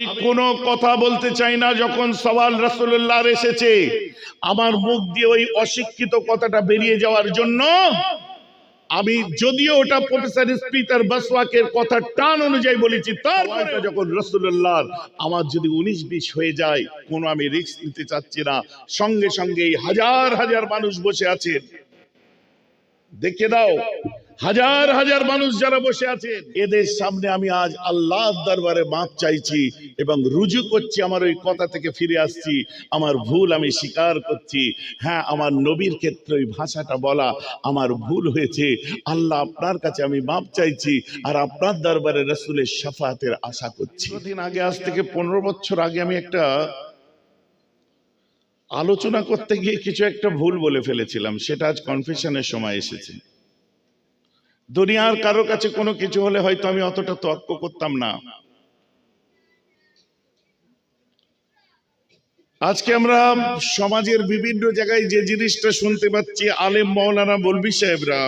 কোনো কথা বলতে চাই না যখন সওয়াল রাসূলুল্লাহর এসেছে। আমার মুখ দিয়ে ওই অশিক্ষিত কথাটা বেরিয়ে যাওয়ার জন্য আমি যদিও ওটা প্রফেসর স্পিকার বাসওয়াকের কথা টান অনুযায়ী বলেছি তারপরে যখন রসুল্লাহ আমার যদি উনিশ বিশ হয়ে যায়, কোনো আমি রিস্ক নিতে চাচ্ছি না। সঙ্গে সঙ্গে হাজার হাজার মানুষ বসে আছেন। দেখে দাও হাজার হাজার মানুষ যারা বসে আছেন, এদের সামনে আমি আজ আল্লাহর দরবারে মাপ চাইছি এবং রুজু করছি আমার ওই কথা থেকে ফিরে আসছি। আমার ভুল আমি স্বীকার করছি। হ্যাঁ আমার নবীর ক্ষেত্রে ওই ভাষাটা বলা আমার ভুল হয়েছে। আল্লাহ আপনার কাছে আমি মাপ চাইছি আর আপনার দরবারে রসুলের সাফাতের আশা করছি। দিন আগে, আজ থেকে পনেরো বছর আগে আমি একটা আলোচনা করতে গিয়ে কিছু একটা ভুল বলে ফেলেছিলাম, সেটা আজ কনফেশনের সময় এসেছে। দুনিয়ার কারও কাছে কোনো কিছু হলে হয়তো আমি অতটা তর্ক করতাম না। আজকে আমরা সমাজের বিভিন্ন জায়গায় যে জিনিসটা শুনতে পাচ্ছি, আলেম মৌলানা বলবি সাহেবরা,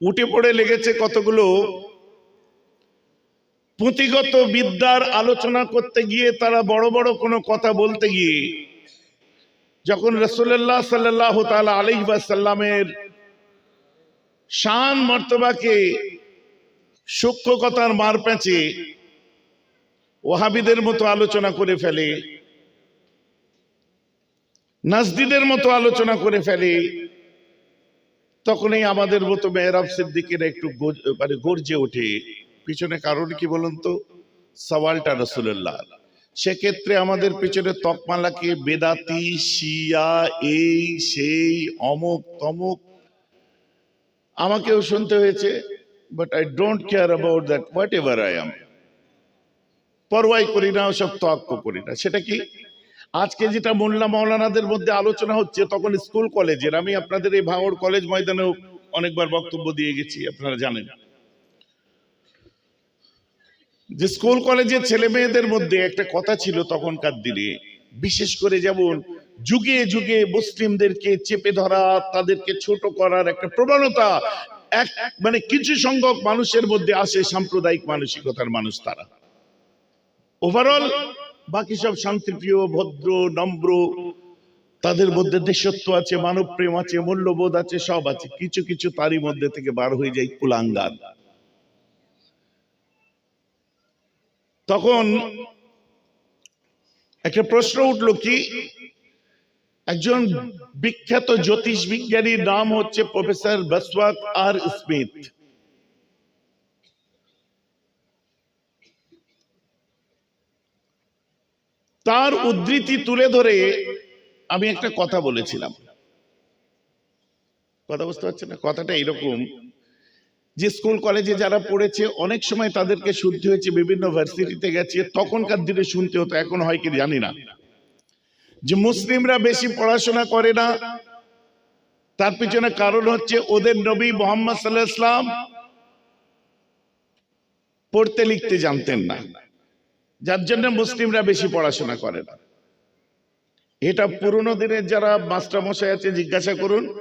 উঠে পড়ে লেগেছে কতগুলো? পুঁথিগত বিদ্যার আলোচনা করতে গিয়ে তারা বড় বড় কোনো কথা বলতে গিয়ে, যখন রসুল্লাহ সাল্লাহ তালা আলহিবাসাল্লামের শান মর্তবাকে সূক্ষ্ম কথার মার প্যাঁচে ওহাবিদের মতো আলোচনা করে ফেলে। নাজদিদের মতো আলোচনা করে ফেলে। তখনই আমাদের মতো মেহরাব সিদ্দিকের একটু মানে গর্জে ওঠে। পিছনে কারণ কি বলুন তো? সওয়ালটা রসুল্লাহ সেক্ষেত্রে আমাদের পিছনে তকমালাকে বেদাতি, শিয়া, এই, সেই, অমুক, তমুক। আমাকেও শুনতে হয়েছে but I don't care about that what I am পরোয়াই করি না, ওসব তক্ক করি না। সেটা কি? আজকে যেটা মোল্লা মৌলানাদের মধ্যে আলোচনা হচ্ছে, তখন স্কুল কলেজের, আমি আপনাদের এই ভাঙড় কলেজ ময়দানেও অনেকবার বক্তব্য দিয়ে গেছি, আপনারা জানেন। যে স্কুল কলেজের ছেলে মেয়েদের মধ্যে একটা কথা ছিল তখনকার দিনে, বিশেষ করে যেমন যুগে যুগে মুসলিমদেরকে চেপে ধরা, তাদেরকে ছোট করার একটা প্রবণতা, এক মানে কিছু সংখ্যক মানুষের মধ্যে আসে সাম্প্রদায়িক মানসিকতার মানুষ তারা। ওভারঅল বাকি সব শান্তিপ্রিয়, ভদ্র, নম্র, তাদের মধ্যে দেশত্ব আছে মানব প্রেম আছে, মূল্যবোধ আছে, সব আছে। কিছু কিছু তারই মধ্যে থেকে বার হয়ে যায় কুলাঙ্গার তখন একটা প্রশ্ন উঠল কি? একজন বিখ্যাত জ্যোতিষ বিজ্ঞানীর নাম হচ্ছে প্রফেসর বসওয়াক আর স্মিথ। তার উদ্ধৃতি তুলে ধরে আমি একটা কথা বলেছিলাম। কথা বুঝতে পারছেন না? কথাটা এরকম যে স্কুল কলেজে যারা পড়েছে, অনেক সময় তাদেরকে শুনতে হয়েছে, বিভিন্ন ভার্সিটিতে গেছে, তখনকার দিনে শুনতে হতো, এখন হয় কি জানি না। যে মুসলিমরা বেশি পড়াশোনা করে না, তার পিছনে কারণ হচ্ছে ওদের নবী মোহাম্মদ সাল্লাহ ইসলাম পড়তে লিখতে জানতেন না। যার জন্য মুসলিমরা বেশি পড়াশোনা করে না। এটা পুরনো দিনের যারা মাস্টার মশাই আছে, জিজ্ঞাসা করুন,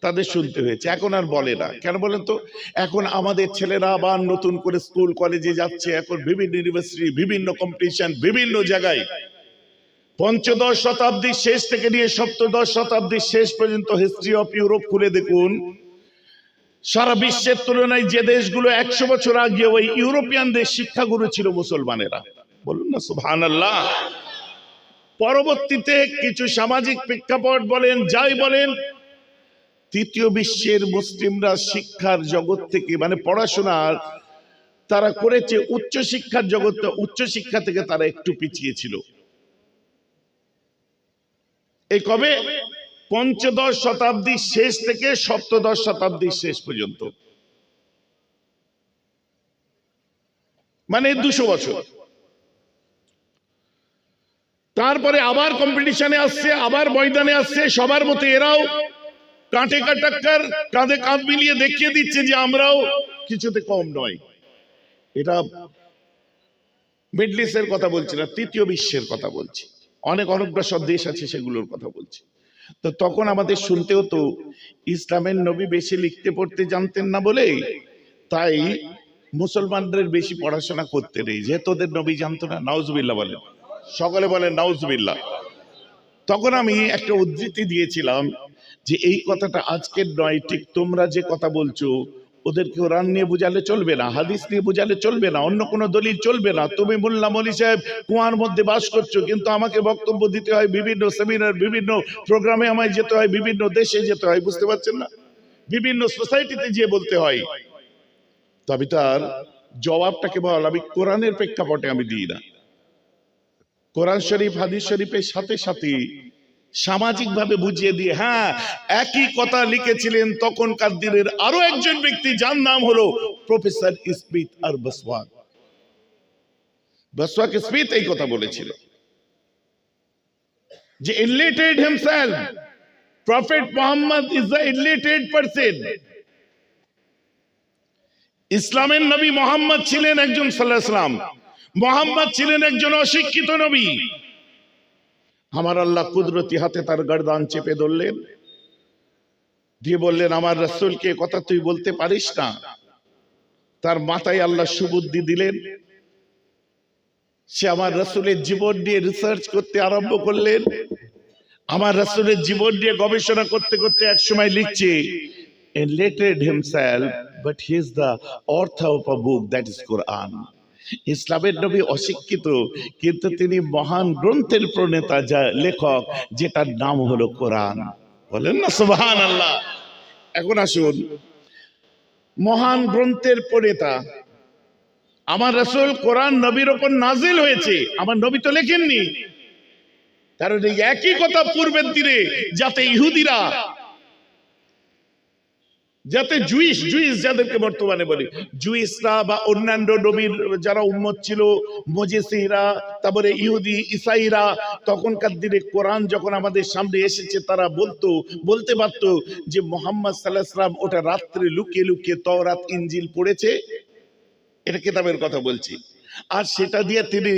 তাদের শুনতে হয়েছে। এখন আর বলে না। কেন বলেন তো? এখন আমাদের ছেলেরা আবার নতুন করে স্কুল, কলেজে যাচ্ছে। এখন বিভিন্ন ইউনিভার্সিটি বিভিন্ন কম্পিটিশন বিভিন্ন জায়গায় পঞ্চদশ শতাব্দীর শেষ থেকে নিয়ে সপ্তদশ শতাব্দীর শেষ পর্যন্ত হিস্ট্রি অফ ইউরোপ খুলে দেখুন। সারা বিশ্বের তুলনায় যে দেশগুলো একশো বছর আগে ওই ইউরোপিয়ান দেশ শিক্ষাগুরু ছিল মুসলমানেরা। বলুন না সুহান আল্লাহ পরবর্তীতে কিছু সামাজিক প্রেক্ষাপট বলেন, যাই বলেন, তৃতীয় বিশ্বের মুসলিমরা শিক্ষার জগৎ থেকে মানে পড়াশোনার, তারা করেছে উচ্চ শিক্ষার জগৎ উচ্চ শিক্ষা থেকে তারা একটু পিছিয়ে ছিল। এই কবে? পঞ্চদশ শতাব্দীর শেষ থেকে সপ্তদশ শতাব্দীর শেষ পর্যন্ত। মানে দুশো বছর। তারপরে আবার কম্পিটিশনে আসছে, আবার ময়দানে আসছে, সবার মতো এরাও কাঁটে কাটাক্কার, কাঁধে কাঁধ মিলিয়ে দেখিয়ে দিচ্ছে যে আমরাও কিছুতে কম নয়। এটা মিডল ইস্টের কথা বলছি না, তৃতীয় বিশ্বের কথা বলছি। অনেক অনগ্রসর দেশ আছে সেগুলোর কথা বলছি। তো তখন আমাদের শুনতে হতো ইসলামের নবী বেশি লিখতে পড়তে জানতেন না বলে তাই মুসলমানদের বেশি পড়াশোনা করতে নেই। যে তোদের নবী জানতো না নাউজবিল্লা বলে। সকলে বলে নাউজবিল্লা তখন আমি একটা উদ্ধৃতি দিয়েছিলাম যে এই কথাটা আজকের নয়, ঠিক তোমরা যে কথা বলছো ওদেরকে কোরআন নিয়ে বুঝালে চলবে না, হাদিস নিয়ে বুঝালে চলবে না, অন্য কোনো দলিল চলবে না। তুমি মোল্লা মলি সাহেব কুয়ার মধ্যে বাস করছ, কিন্তু আমাকে বক্তব্য দিতে হয় বিভিন্ন সেমিনার বিভিন্ন প্রোগ্রামে আমায় যেতে হয়, বিভিন্ন দেশে যেতে হয়, বুঝতে পারছেন না? বিভিন্ন সোসাইটিতে গিয়ে বলতে হয়। তবে তার জবাবটাকে বল, আমি কোরআনের প্রেক্ষাপটে আমি দিই না। কোরআন শরীফ, হাদিস শরীফের সাথে সাথে সামাজিক ভাবে বুঝিয়ে দিয়ে হ্যাঁ একই কথা লিখেছিলেন তখনকার দিনের আরও একজন ব্যক্তি যার নাম হলো প্রফেসর স্মিথ আর বসওয়াক। বসওয়াক স্মিথ এই কথা বলেছিল যে unlettered himself prophet Mohammed is the unlettered person ইসলামের নবী মোহাম্মদ ছিলেন একজন সাল্লাহাম মোহাম্মদ ছিলেন একজন অশিক্ষিত নবী। আমার আল্লাহ কুদরতি হাতে তার গর্দান চেপে ধরলেন। দিয়ে বললেন, আমার রসুলকে কথা তুই বলতে পারিস না? তার মাথায় আল্লাহ সুবুদ্ধি দিলেন। সে আমার রসুলের জীবন নিয়ে রিসার্চ করতে আরম্ভ করলেন। আমার রসুলের জীবন নিয়ে গবেষণা করতে করতে এক সময় লিখছে enlated himself, but he is the author of a book that is Quran. ইসলামের নবী অশিক্ষিত, কিন্তু তিনি মহান গ্রন্থের প্রণেতা যা লেখক, যেটার নাম হলো কোরআন। বলেন না সুবহান আল্লাহ এখন আসুন, মহান গ্রন্থের প্রণেতা। আমার রসুল কোরআন নবীর ওপর নাজিল হয়েছে, আমার নবী তো লেখেননি। কারণ এই একই কথা পূর্বের দিনে, যাতে ইহুদিরা যাতে জুইস জুইস যাদেরকে বর্তমানে বলি জুইসরা বা অন্যান্য নবীর যারা উম্মত ছিল মজেসিরা তারপরে ইহুদি ইসাইরা তখনকার দিনে কোরআন যখন আমাদের সামনে এসেছে তারা বলতো বলতে পারত যে মোহাম্মদ সাল্লাহাম ওটা রাত্রে লুকিয়ে লুকিয়ে তওরাত ইঞ্জিল পড়েছে। এটা কেতাবের কথা বলছি। আর সেটা দিয়ে তিনি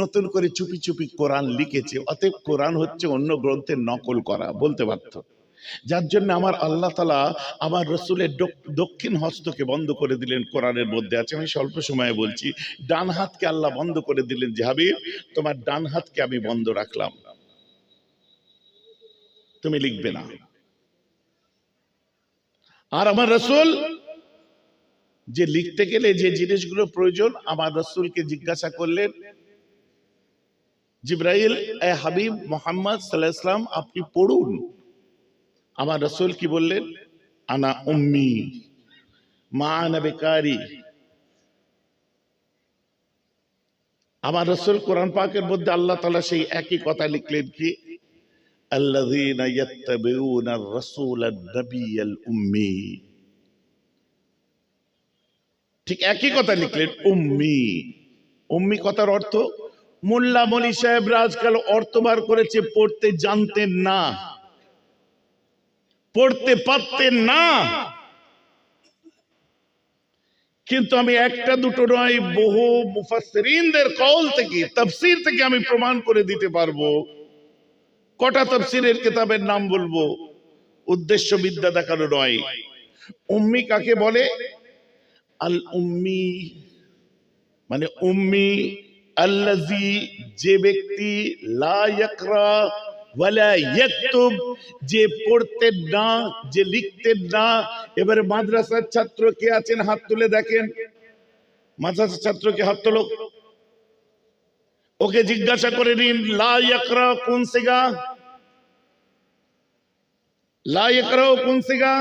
নতুন করে চুপি চুপি কোরআন লিখেছে অতএব কোরআন হচ্ছে অন্য গ্রন্থের নকল করা বলতে পারত। যার জন্য আমার আল্লাহ তালা আমার রসুলের দক্ষিণ হস্তকে বন্ধ করে দিলেন কোরআনের মধ্যে। আছে আমি স্বল্প সময়ে বলছি। ডান হাতকে আল্লাহ বন্ধ করে দিলেন যে, হাবিব, তোমার ডান হাতকে আমি বন্ধ রাখলাম। তুমি লিখবে না। আর আমার রসুল, যে লিখতে গেলে যে জিনিসগুলো প্রয়োজন, আমার রসুলকে জিজ্ঞাসা করলেন, জিব্রাইল, এ হাবিব মোহাম্মদ সাল্লাহ আপনি পড়ুন। আমার রসুল কি বললেন আনা উম্মি মা আনা বেকারি আমার রসুল কোরআন পাকের মধ্যে আল্লাহ তালা সেই একই কথা লিখলেন কি الذين يتبعون الرسول النبي الأمي ঠিক একই কথা লিখলেন উম্মি উম্মি কথার অর্থ মোল্লা মলি সাহেবরা আজকাল অর্থ বার করেছে পড়তে জানতেন না পড়তে পারতেন না। কিন্তু আমি একটা দুটো নয়, বহু মুফাসসিরিনদের কল থেকে, তাফসীর থেকে আমি প্রমাণ করে দিতে পারব। কটা তাফসীরের কিতাবের নাম বলব? উদ্দেশ্য বিদ্যা দেখানো নয়। উম্মি কাকে বলে? আল উম্মি মানে উম্মি আল্লাজি যে ব্যক্তি লা ইয়াকরা যে পড়তেন না, যে লিখতেন না। এবারে মাদ্রাসার ছাত্র কে আছেন? হাত তুলে দেখেন। মাদ্রাসার ছাত্রকে হাত তোলো। ওকে জিজ্ঞাসা করে নিন, লা ইয়াকরা কোন সিগা? লা ইয়াকরা কোন সিগা?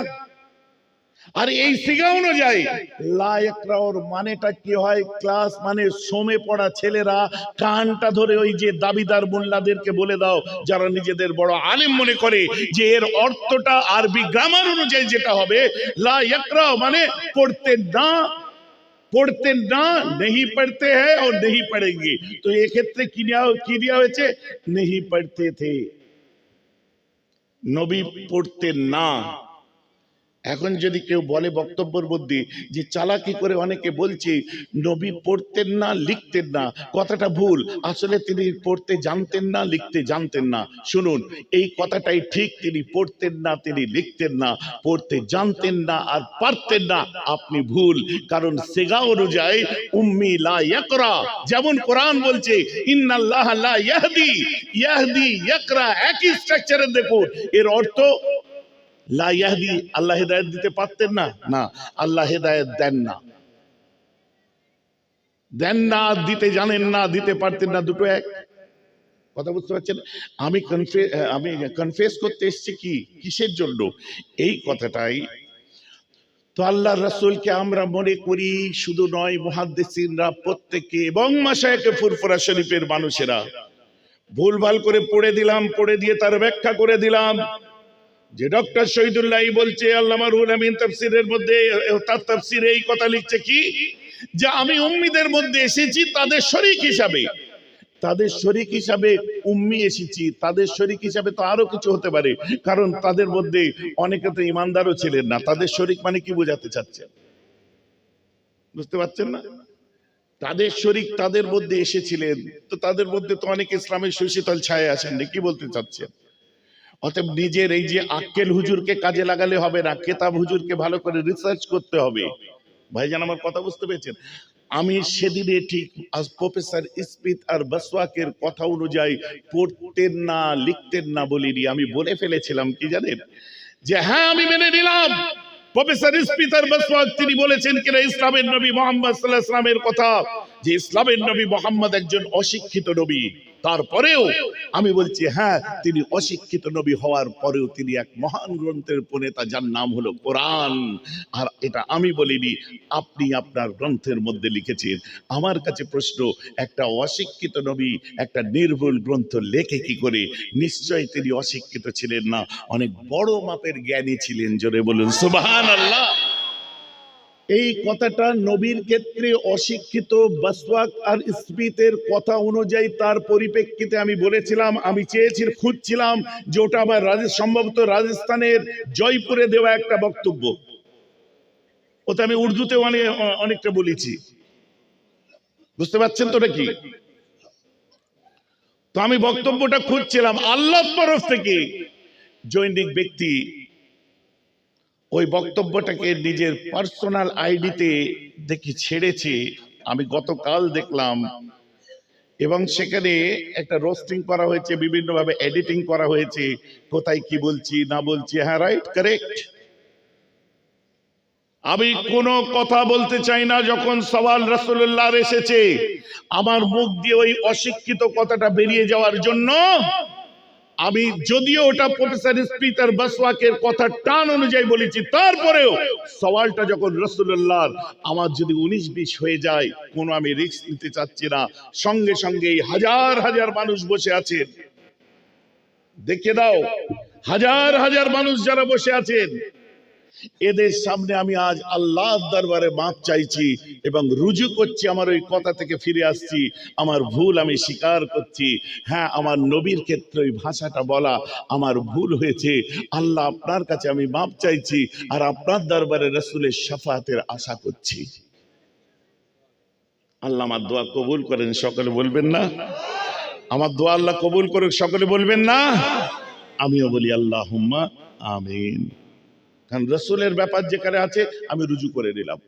আর এই শিখা অনুযায়ী লায়করাওর মানেটা কি হয়? ক্লাস মানে সোমে পড়া ছেলেরা কানটা ধরে ওই যে দাবিদার মোল্লাদেরকে বলে দাও, যারা নিজেদের বড় আলেম মনে করে যে এর অর্থটা আরবি গ্রামার অনুযায়ী যেটা হবে লায়করাও মানে পড়তে না পড়তে না, নেহি পড়তে হ্যাঁ ও নেহি পড়েঙ্গে তো এক্ষেত্রে কি নেওয়া, কি দেওয়া হয়েছে? নেহি পড়তে থে। নবী পড়তে না। এখন যদি কেউ বলে বক্তব্যের মধ্যে যে চালাকি করে অনেকে বলছে, নবী পড়তেন না, লিখতেন না, কথাটা ভুল। আসলে তিনি পড়তে জানতেন না, লিখতে জানতেন না। শুনুন, এই কথাটাই ঠিক, তিনি পড়তেন না, তিনি লিখতেন না। পড়তে জানতেন না আর পারতেন না, আপনি ভুল। কারণ সেগা অনুযায়ী, উম্মি লা ইয়াকরা। যেমন কোরআন বলছে, ইন্নাল্লাহ লা ইয়াহদি ইয়াহদি, ইয়াকরা, একই স্ট্রাকচারে দেখুন। এর অর্থ লা ইয়াহদি আল্লাহ হেদায়েত দিতে পারতেন না। না। আল্লাহ হেদায়েত দেন না। দেন না দিতে জানেন না দিতে পারতেন না দুটো এক। কথা বুঝতে পারছেন? আমি কনফে আমি কনফেস করতে এসেছি কি? কিসের জন্য? এই কথাটাই। তো আল্লাহ রাসূলকে আমরা মনে করি শুধু নয় মুহাদ্দিসিনরা প্রত্যেকে এবং মাশায়েখে ফুরফুরা শরীফের মানুষেরা। ভুলভাল করে পড়ে দিলাম পড়ে দিয়ে তার ব্যাখ্যা করে দিলাম। যে ডক্টর শহীদুল্লাহ বলছে আল্লামা রুহুল আমিন তাফসিরের মধ্যে, তার তাফসিরে এই কথা লিখছে কি? যে আমি উম্মিদের মধ্যে এসেছি তাদের শরীক হিসাবে। তাদের শরীক হিসাবে উম্মি এসেছি, তাদের শরীক হিসাবে তো আরও কিছু হতে পারে, কারণ তাদের মধ্যে অনেকে তো ইমানদারও ছিলেন না। তাদের শরিক মানে কি বোঝাতে চাচ্ছেন? বুঝতে পারছেন না? তাদের শরিক তাদের মধ্যে এসেছিলেন, তো তাদের মধ্যে তো অনেক ইসলামের সুশীতল ছায়া আছেন কি বলতে চাচ্ছেন? অতএব নিজের এই যে আক্কেল হুজুরকে কাজে লাগালে হবে না, কেতাব হুজুরকে ভালো করে রিসার্চ করতে হবে। ভাইজান আমার কথা বুঝতে পেরেছেন? আমি সেদিনে ঠিক প্রফেসর স্মিথ আর বসওয়াকের কথা অনুযায়ী পড়তেন না, লিখতেন না বলিনি, আমি বলে ফেলেছিলাম, কি জানেন? যে হ্যাঁ আমি মেনে নিলাম। প্রফেসর স্মিথ আর বসওয়াক, তিনি বলেছেন কিনা, ইসলামের নবী মোহাম্মদ সাল্লাহ ইসলামের কথা। যে ইসলামের নবী মোহাম্মদ একজন অশিক্ষিত নবী। তারপরেও আমি বলছি হ্যাঁ তিনি অশিক্ষিত নবী হওয়ার পরেও তিনি এক মহান গ্রন্থের প্রণেতা, যার নাম হলো কোরআন। আর এটা আমি বলিনি, আপনি আপনার গ্রন্থের মধ্যে লিখেছেন। আমার কাছে প্রশ্ন, একটা অশিক্ষিত নবী, একটা নির্ভুল গ্রন্থ লেখে কি করে? নিশ্চয় তিনি অশিক্ষিত ছিলেন না, অনেক বড় মাপের জ্ঞানী ছিলেন, জোরে বলুন সুবাহান আল্লাহ এই কথাটা নবীর ক্ষেত্রে অশিক্ষিত, বাসওয়াক আর স্মিথের কথা অনুযায়ী তার পরিপ্রেক্ষিতে আমি বলেছিলাম, আমি চেয়েছি, খুঁজছিলাম যে ওটা আমার রাজ- সম্ভবত রাজস্থানের জয়পুরে দেওয়া একটা বক্তব্য। ওটা আমি উর্দুতে অনেক অনেকটা বলেছি। বুঝতে পারছেন তো কি? তো আমি বক্তব্যটা খুঁজছিলাম, আল্লাহর তরফ থেকে। জৈনিক ব্যক্তি ওই বক্তব্যটাকে নিজের পার্সোনাল আইডিতে দেখি ছেড়েছে। আমি গতকাল দেখলাম। এবং সেখানে একটা রোস্টিং করা হয়েছে, বিভিন্নভাবে এডিটিং করা হয়েছে। কোথায় কি বলছি, না বলছি হ্যাঁ রাইট, কারেক্ট। আমি কোনো কথা বলতে চাই না যখন সওয়াল রাসূলুল্লাহর এসেছে। আমার মুখ দিয়ে ওই অশিক্ষিত কথাটা বেরিয়ে যাওয়ার জন্য আমি যদিও ওটা প্রফেসর স্পিতার বাসওয়াকের কথা টান অনুযায়ী বলেছি, তারপরেও সওয়ালটা যখন রসুল্লাহর আমার যদি উনিশ বিশ হয়ে যায়, কোনো আমি রিস্ক নিতে চাচ্ছি না। সঙ্গে সঙ্গে হাজার হাজার মানুষ বসে আছেন। দেখে দাও, হাজার হাজার মানুষ যারা বসে আছেন এদের সামনে আমি আজ আল্লাহর দরবারে মাপ চাইছি এবং রুজু করছি, আমার ওই কথা থেকে ফিরে আসছি। আমার ভুল আমি স্বীকার করছি। হ্যাঁ আমার নবীর ক্ষেত্রে ওই ভাষাটা বলা আমার ভুল হয়েছে। আল্লাহ আপনার কাছে আমি মাপ চাইছি আর আপনার দরবারে রসুলের সাফাতের আশা করছি। আল্লাহ আমার দোয়া কবুল করেন, সকলে বলবেন না? আমার দোয়া আল্লাহ কবুল করুক, সকলে বলবেন না? আমিও বলি আল্লাহ আমিন। কারণ রসুলের ব্যাপার যেখানে আছে, আমি রুজু করে নিলাম।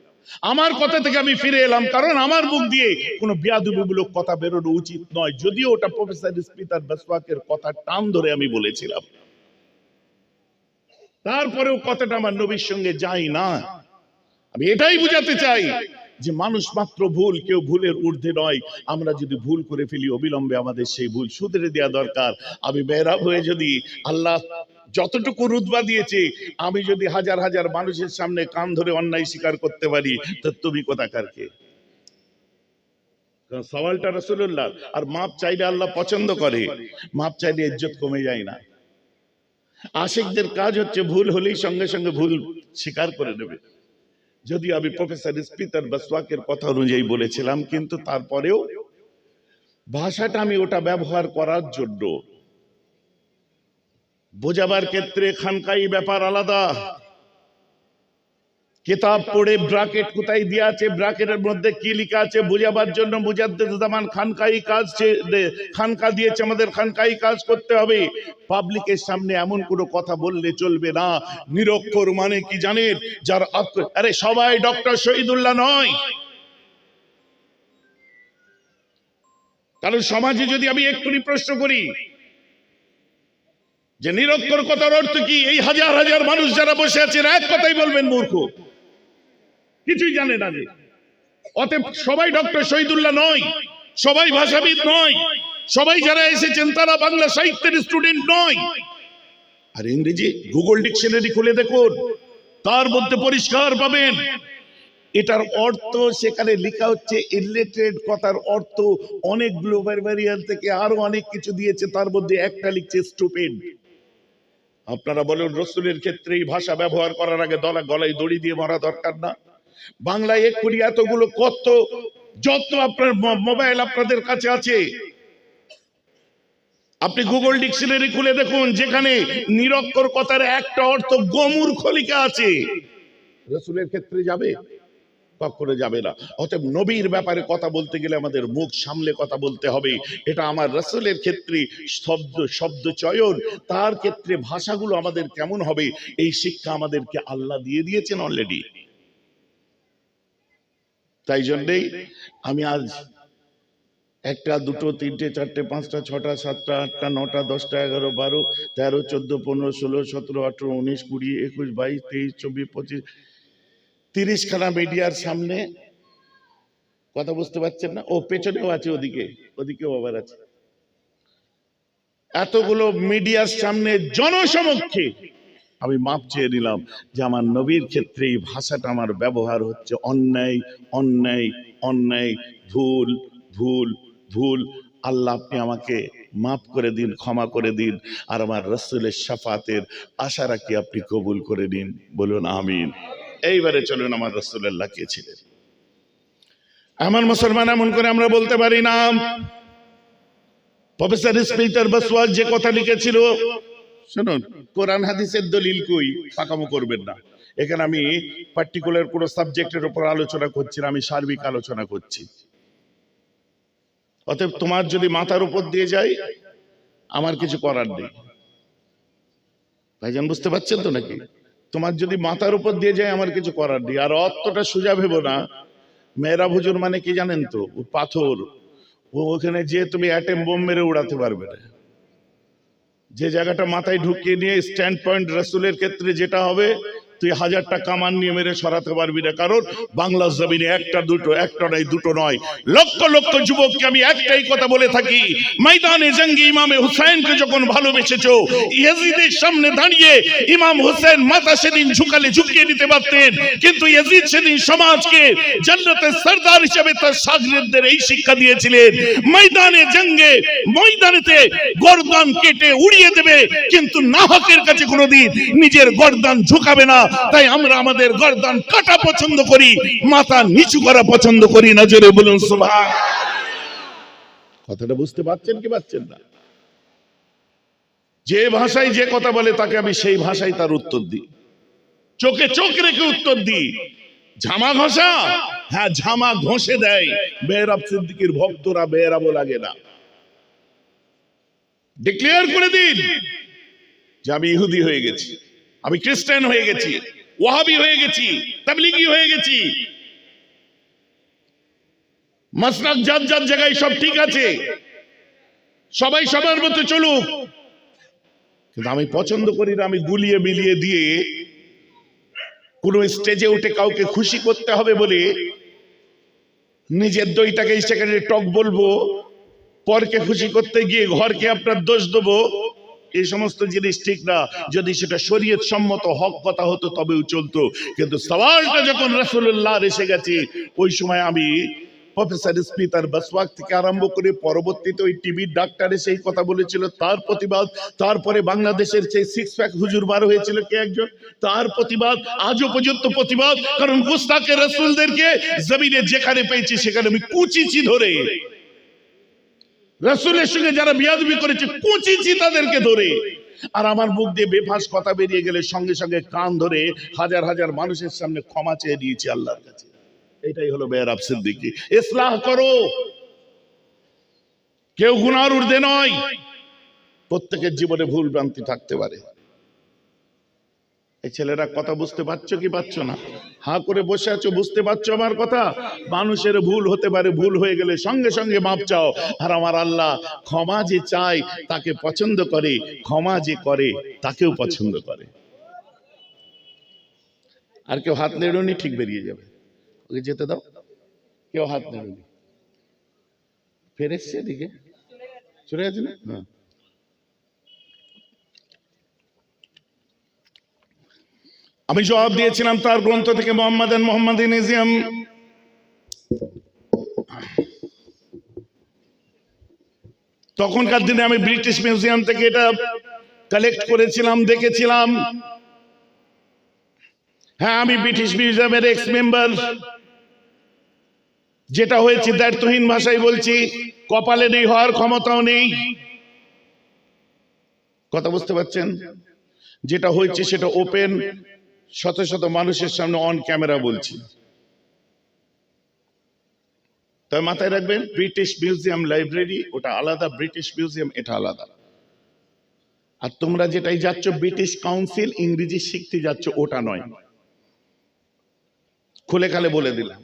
আমার কথা থেকে আমি ফিরে এলাম, কারণ আমার মুখ দিয়ে কোনো বিয়াদুবিমূলক কথা বেরোনো উচিত নয়, যদিও ওটা প্রফেসর স্পিতার বাসওয়াকের কথা টান ধরে আমি বলেছিলাম। তারপরেও কথাটা আমার নবীর সঙ্গে যাই না। আমি এটাই বুঝাতে চাই যে মানুষ মাত্র ভুল, কেউ ভুলের ঊর্ধ্বে নয়। আমরা যদি ভুল করে ফেলি, অবিলম্বে আমাদের সেই ভুল শুধরে দেওয়া দরকার। আমি বেহরাব হয়ে যদি আল্লাহ যতটুকু রুতবা দিয়েছে, আমি যদি হাজার হাজার মানুষের সামনে কান ধরে অন্যায় স্বীকার করতে পারি, তো তুমি কোথাকার কে? সওয়ালটা রসুল্লাহ আর মাপ চাইলে আল্লাহ পছন্দ করে, মাপ চাইলে ইজ্জত কমে যায় না। আশিকদের কাজ হচ্ছে ভুল হলেই সঙ্গে সঙ্গে ভুল স্বীকার করে নেবে। যদি আমি প্রফেসর স্পিতার বাসওয়াকের কথা অনুযায়ী বলেছিলাম, কিন্তু তারপরেও ভাষাটা আমি ওটা ব্যবহার করার জন্য বোঝাবার ক্ষেত্রে খানকাই ব্যাপার আলাদা। কিতাব পড়ে ব্রাকেট কোথায় দেওয়া আছে, ব্রাকেটের মধ্যে কি লেখা আছে বুঝাবার জন্য মুজাদ্দেদ জামান খানকাই কাজ খানকা দিয়েছে, আমাদের খানকাই কাজ করতে হবে। পাবলিকের সামনে এমন কোনো কথা বললে চলবে না। নিরক্ষর মানে কি জানেন? যার আরে সবাই ডক্টর শহীদুল্লাহ নয়। কারণ সমাজে যদি আমি এক্ষুনি প্রশ্ন করি যে নিরক্ষর কথার অর্থ কি? এই হাজার হাজার মানুষ যারা বসে আছেন এক কথাই বলবেন, মূর্খ। কিছুই জানে না যে। অতএব সবাই ডক্টর শহীদুল্লাহ নয়, সবাই ভাষাবিদ নয়, সবাই যারা এসেছেন, তারা বাংলা সাহিত্যের স্টুডেন্ট নয়। আর ইংরেজি গুগল ডিকশনারি খুলে দেখুন, তার মধ্যে পরিষ্কার পাবেন। এটার অর্থ সেখানে লেখা হচ্ছে ইলিটারেট কথার অর্থ অনেক গ্লোবাল ভ্যারিয়াল থেকে আরও অনেক কিছু দিয়েছে, তার মধ্যে একটা লিখছে স্টুপিড আপনারা বলেন, রসুলের ক্ষেত্রে এই ভাষা ব্যবহার করার আগে দলা গলায় দড়ি দিয়ে মারা দরকার না। বাংলায় এক্ষুনি এতগুলো কত যত আপনার মোবাইল আপনাদের কাছে আছে। আপনি গুগল ডিকশনারি খুলে দেখুন, যেখানে নিরক্ষর কথার একটা অর্থ গমুর খলিকা আছে। রসুলের ক্ষেত্রে যাবে? কখনো যাবে না। অতএব নবীর ব্যাপারে কথা বলতে গেলে আমাদের মুখ সামলে কথা বলতে হবে। এটা আমার রসুলের ক্ষেত্রে শব্দ শব্দ চয়ন, তার ক্ষেত্রে ভাষাগুলো আমাদের কেমন হবে, এই শিক্ষা আমাদেরকে আল্লাহ দিয়ে দিয়েছেন অলরেডি তাই জন্যেই আমি আজ একটা, দুটো, তিনটে, চারটে, পাঁচটা, ছটা, সাতটা, আটটা, নটা, দশটা, এগারো, বারো, তেরো, চোদ্দ, পনেরো, ষোলো, সতেরো, আঠেরো, উনিশ, কুড়ি, একুশ, বাইশ, তেইশ, চব্বিশ, পঁচিশ তিরিশ খানা মিডিয়ার সামনে কথা বুঝতে পারছেন না? ও, পেছনেও আছে ওদিকে, ওদিকেও আবার আছে। এতগুলো মিডিয়ার সামনে জনসমক্ষে আমি মাপ চেয়ে নিলাম যে আমার নবীর ক্ষেত্রে এই ভাষাটা আমার ব্যবহার হচ্ছে অন্যায় অন্যায় অন্যায়, ভুল ভুল ভুল। আল্লাহ, আপনি আমাকে মাফ করে দিন, ক্ষমা করে দিন, আর আমার রসুলের সাফাতের আশা রাখি আপনি কবুল করে দিন বলুন, আমিন। এইবারে চলুন আমার রসুল্লাহ কে ছিলেন। এমন মুসলমান এমন করে আমরা বলতে পারি না। প্রফেসর স্পিটার যে কথা লিখেছিল, শুনুন, কোরআন হাদিসের দলিল কই? করবেন না। এখানে আমি পার্টিকুলার কোন সাবজেক্টের উপর আলোচনা করছি না, আমি সার্বিক আলোচনা করছি। অতএব তোমার যদি মাথার উপর দিয়ে যায় আমার কিছু করার নেই। ভাইজান, বুঝতে পারছেন তো নাকি? তোমার যদি মাথার উপর দিয়ে যায়, আমার কিছু করার নেই। আর অতটা সোজা ভেবো না। মেয়েরা ভুজুর মানে কি জানেন তো? পাথর। ও ওখানে যে তুমি অ্যাটেম বোম মেরে উড়াতে পারবে না। যে জায়গাটা মাথায় ঢুকিয়ে নিয়ে স্ট্যান্ড পয়েন্ট রসুলের ক্ষেত্রে যেটা হবে তুই হাজারটা কামান নিয়ে মেরে সরাতে পারবি না। কারণ বাংলা জমিনে একটা দুটো, একটা নয়, দুটো নয়। লক্ষ লক্ষ যুবককে আমি একটাই কথা বলে থাকি। ময়দানে জঙ্গি ইমামে হুসাইনকে যখন ভালোবেসেছো, ইয়াজিদের সামনে দাঁড়িয়ে ইমাম হুসেন মাথা সেদিন ঝুঁকালে ঝুঁকিয়ে দিতে পারতেন। কিন্তু ইয়াজিদ সেদিন সমাজকে জান্নাতের সর্দার হিসেবে তার সাগরেদদের এই শিক্ষা দিয়েছিলেন। ময়দানে জঙ্গে, ময়দানেতে গর্দান কেটে উড়িয়ে দেবে, কিন্তু নাহকের কাছে কোনোদিন নিজের গর্দান ঝুঁকাবে না। তাই আমরা আমাদের গর্দান কাটা পছন্দ করি, মাথা নিচু করা পছন্দ করি না, জোরে বলুন, সুবহান। কথাটা বুঝতে পারছেন কি পাচ্ছেন না? যে ভাষায় যে কথা বলে, তাকে আমি সেই ভাষায় তার উত্তর দিই। চোখে চোখ রেখে উত্তর দিই। ঝামা ঘষা? হ্যাঁ ঝামা ঘষে দেয়। বেহরাব সিদ্দিকির ভক্তরা বেহরাবো লাগে না। ডিক্লেয়ার করে দিন যে আমি ইহুদি হয়ে গেছি। আমি খ্রিস্টান হয়ে গেছি, ওয়াহাবি হয়ে গেছি, তাবলিগি হয়ে গেছি। মাসনাক যার যার জায়গায় সব ঠিক আছে, সবাই সবার মতো চলুক। কিন্তু আমি পছন্দ করি না, আমি গুলিয়ে মিলিয়ে দিয়ে কোন স্টেজে উঠে কাউকে খুশি করতে হবে বলে নিজের দইটাকে সেখানে টক বলব, পরকে খুশি করতে গিয়ে ঘরকে আপনার দোষ দেবো। এই সমস্ত জিনিস ঠিক না। যদি সেটা শরীয়ত সম্মত হক কথা হতো, তবেও চলতো। কিন্তু সওয়ালটা যখন রাসূলুল্লাহ এসে গেছে, ওই সময় আমি প্রফেসর স্মিতার বসওয়াক থেকে আরম্ভ করে পরবর্তীতে ওই টিভির ডাক্তারে সেই কথা বলেছিল। তার প্রতিবাদ, তারপরে বাংলাদেশের সেই সিক্স প্যাক হুজুর বার হয়েছিল কে একজন? তার প্রতিবাদ আজও পর্যন্ত প্রতিবাদ, কারণ গুস্তাকে রসুলদেরকে জমিনে যেখানে পেয়েছি সেখানে আমি কুচিছি ধরে রসুলের সঙ্গে যারা বিয়াদবি করেছে কুচিছি তাদেরকে ধরে। আর আমার মুখ দিয়ে বেফাস কথা বেরিয়ে গেলে সঙ্গে সঙ্গে কান ধরে হাজার হাজার মানুষের সামনে ক্ষমা চেয়ে দিয়েছি আল্লাহর কাছে। এটাই হলো বেয়ার আফসের দিকে ইসলাহ করো। কেউ গুনার ঊর্ধ্বে নয়। প্রত্যেকের জীবনে ভুল ভ্রান্তি থাকতে পারে। এই ছেলেরা কথা বুঝতে পারছ কি পারছ না? হা করে বসে আছো, বুঝতে পারছ আমার কথা? মানুষের ভুল হতে পারে, ভুল হয়ে গেলে সঙ্গে সঙ্গে মাপ চাও। আর আমার আল্লাহ ক্ষমা যে চায়, তাকে পছন্দ করে, ক্ষমা যে করে, তাকেও পছন্দ করে। আর কেউ হাত নেড়নি, ঠিক বেরিয়ে যাবে। ওকে যেতে দাও। কেউ হাত নেড়নি। ফের এসছে এদিকে। চলে গেছে না? হ্যাঁ। আমি জবাব দিয়েছিলাম তার গ্রন্থ থেকে মোহাম্মদ মোহাম্মদ ইজিয়াম তখনকার দিনে আমি ব্রিটিশ মিউজিয়াম থেকে এটা কালেক্ট করেছিলাম, দেখেছিলাম। হ্যাঁ আমি ব্রিটিশ মিউজিয়ামের এক্স মেম্বার যেটা হয়েছে, দায়িত্বহীন ভাষায় বলছি, কপালে নেই, হওয়ার ক্ষমতাও নেই। কথা বুঝতে পারছেন? যেটা হয়েছে, সেটা ওপেন শত শত মানুষের সামনে অন ক্যামেরা বলছি। তবে মাথায় রাখবেন ব্রিটিশ মিউজিয়াম লাইব্রেরি ওটা আলাদা ব্রিটিশ মিউজিয়াম এটা আলাদা। আর তোমরা যেটাই যাচ্ছ ব্রিটিশ কাউন্সিল ইংরেজি শিখতে যাচ্ছ, ওটা নয়। খুলে খালে বলে দিলাম।